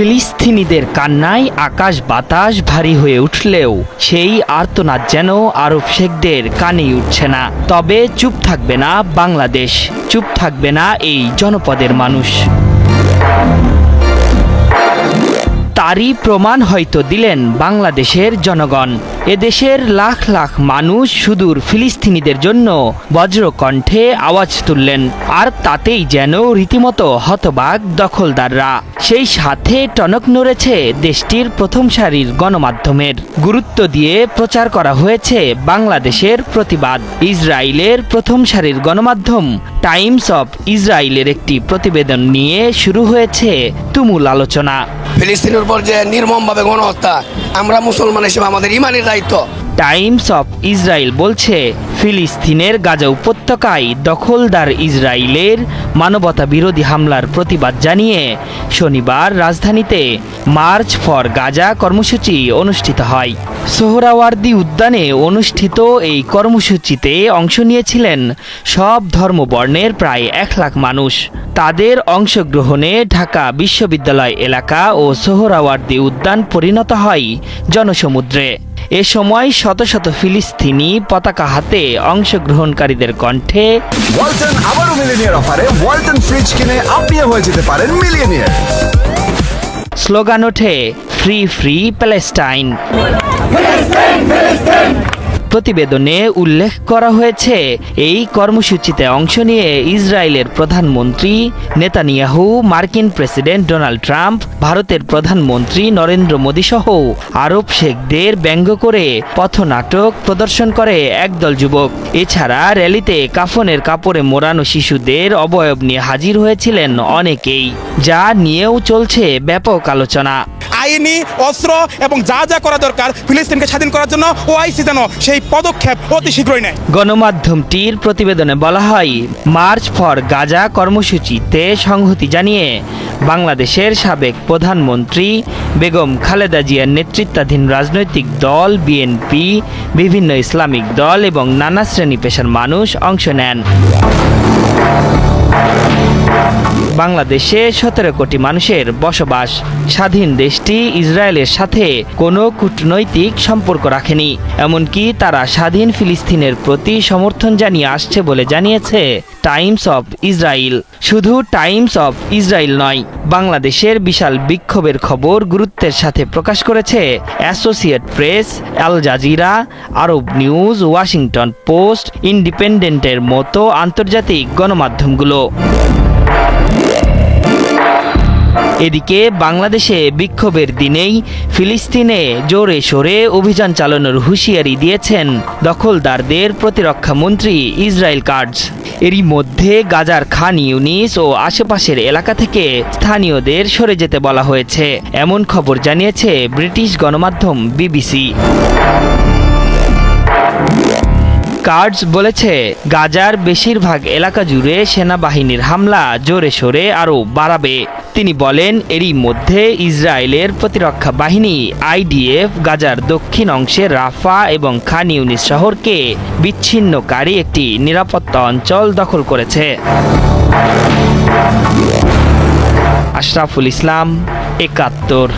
ফিলিস্তিনিদের কান্নায় আকাশ বাতাস ভারী হয়ে উঠলেও সেই আর্তনাদ যেন আরব শেখদের কানেই উঠছে না। তবে চুপ থাকবে না বাংলাদেশ, চুপ থাকবে না এই জনপদের মানুষ। তারই প্রমাণ হয়তো দিলেন বাংলাদেশের জনগণ। এদেশের লাখ লাখ মানুষ সুদূর ফিলিস্তিনিদের জন্য বজ্রকণ্ঠে আওয়াজ তুললেন, আর তাতেই যেন রীতিমতো হতবাক দখলদাররা। সেই সাথে টনক নড়েছে দেশটির প্রথম সারির গণমাধ্যমের। গুরুত্ব দিয়ে প্রচার করা হয়েছে বাংলাদেশের প্রতিবাদ। ইসরায়েলের প্রথম সারির গণমাধ্যম টাইমস অফ ইসরায়েলের একটি প্রতিবেদন নিয়ে শুরু হয়েছে তুমুল আলোচনা। ফিলিস্তিনের উপর যে নির্মমভাবে গণহত্যা, আমরা মুসলমান হিসেবে আমাদের ইমানের দায়িত্ব। টাইমস অফ ইসরায়েল বলছে, ফিলিস্তিনের গাজা উপত্যকায় দখলদার ইসরায়েলের মানবতা বিরোধী হামলার প্রতিবাদ জানিয়ে শনিবার রাজধানীতে মার্চ ফর গাজা কর্মসূচি অনুষ্ঠিত হয়। সোহরাওয়ার্দী উদ্যানে অনুষ্ঠিত এই কর্মসূচিতে অংশ নিয়েছিলেন সব ধর্মবর্ণের প্রায় এক লাখ মানুষ। তাদের অংশগ্রহণে ঢাকা বিশ্ববিদ্যালয় এলাকা ও সোহরাওয়ার্দী উদ্যান পরিণত হয় জনসমুদ্রে। এ সময় শত শত ফিলিস্তিনি পতাকা হাতে অংশগ্রহণকারীদের কণ্ঠে ওয়ালটন আবারও মিলিনিয়ার অফারে ওয়ালটন ফ্রিজ কিনে আপনিও হয়ে যেতে পারেন মিলিয়নিয়ার। স্লোগান ওঠে free free Palestine. Filistin! Filistin! প্রতিবেদনে উল্লেখ করা হয়েছে, এই কর্মসূচিতে অংশ নিয়ে ইসরায়েলের প্রধানমন্ত্রী নেতানিয়াহু, মার্কিন প্রেসিডেন্ট ডোনাল্ড ট্রাম্প, ভারতের প্রধানমন্ত্রী নরেন্দ্র মোদী সহ আরব শেখদের ব্যঙ্গ করে পথনাটক প্রদর্শন করে একদল যুবক। এছাড়া র্যালিতে কাফনের কাপড়ে মোড়ানো শিশুদের অবয়ব নিয়ে হাজির হয়েছিলেন অনেকেই, যা নিয়েও চলছে ব্যাপক আলোচনা। আইনি, অস্ত্র এবং যা যা করা দরকার, ফিলিস্তিনকে স্বাধীন করার জন্য ওআইসি যেন সেই পদক্ষেপ অতি শীঘ্রই নেয়। গণমাধ্যমটির প্রতিবেদনে বলা হয়, মার্চ ফর গাজা কর্মসূচিতে সংহতি জানিয়ে বাংলাদেশের সাবেক প্রধানমন্ত্রী বেগম খালেদা জিয়ার নেতৃত্বাধীন রাজনৈতিক দল, বিএনপি, বিভিন্ন ইসলামিক দল এবং নানা শ্রেণি পেশার মানুষ অংশ নেন। বাংলাদেশে সতেরো কোটি মানুষের বসবাস। স্বাধীন দেশটি ইসরায়েলের সাথে কোনো কূটনৈতিক সম্পর্ক রাখেনি, এমনকি তারা স্বাধীন ফিলিস্তিনের প্রতি সমর্থন জানিয়ে আসছে বলে জানিয়েছে টাইমস অফ ইসরায়েল। শুধু টাইমস অফ ইসরায়েল নয়, বাংলাদেশের বিশাল বিক্ষোভের খবর গুরুত্বের সাথে প্রকাশ করেছে associate press, Al Jazeera, Arab news, Washington Post, ইন্ডিপেন্ডেন্টের মতো আন্তর্জাতিক গণমাধ্যমগুলো। এদিকে বাংলাদেশে বিক্ষোভের দিনেই ফিলিস্তিনে জোরে সোরে অভিযান চালানোর হুঁশিয়ারি দিয়েছেন দখলদারদের প্রতিরক্ষা মন্ত্রী ইসরায়েল কার্ডস এরই মধ্যে গাজার খান ইউনিস ও আশেপাশের এলাকা থেকে স্থানীয়দের সরে যেতে বলা হয়েছে। এমন খবর জানিয়েছে ব্রিটিশ গণমাধ্যম বিবিসি। কার্ডস বলেছে, গাজার বেশিরভাগ এলাকা জুড়ে সেনাবাহিনীর হামলা জোরে সোরে আরও বাড়াবে। তিনি বলেন, এরই মধ্যে ইসরায়েলের প্রতিরক্ষা বাহিনী আইডিএফ গাজার দক্ষিণ অংশে রাফা এবং খান ইউনিস শহরকে বিচ্ছিন্নকারী একটি নিরাপত্তা অঞ্চল দখল করেছে। আশরাফুল ইসলাম, একাত্তর।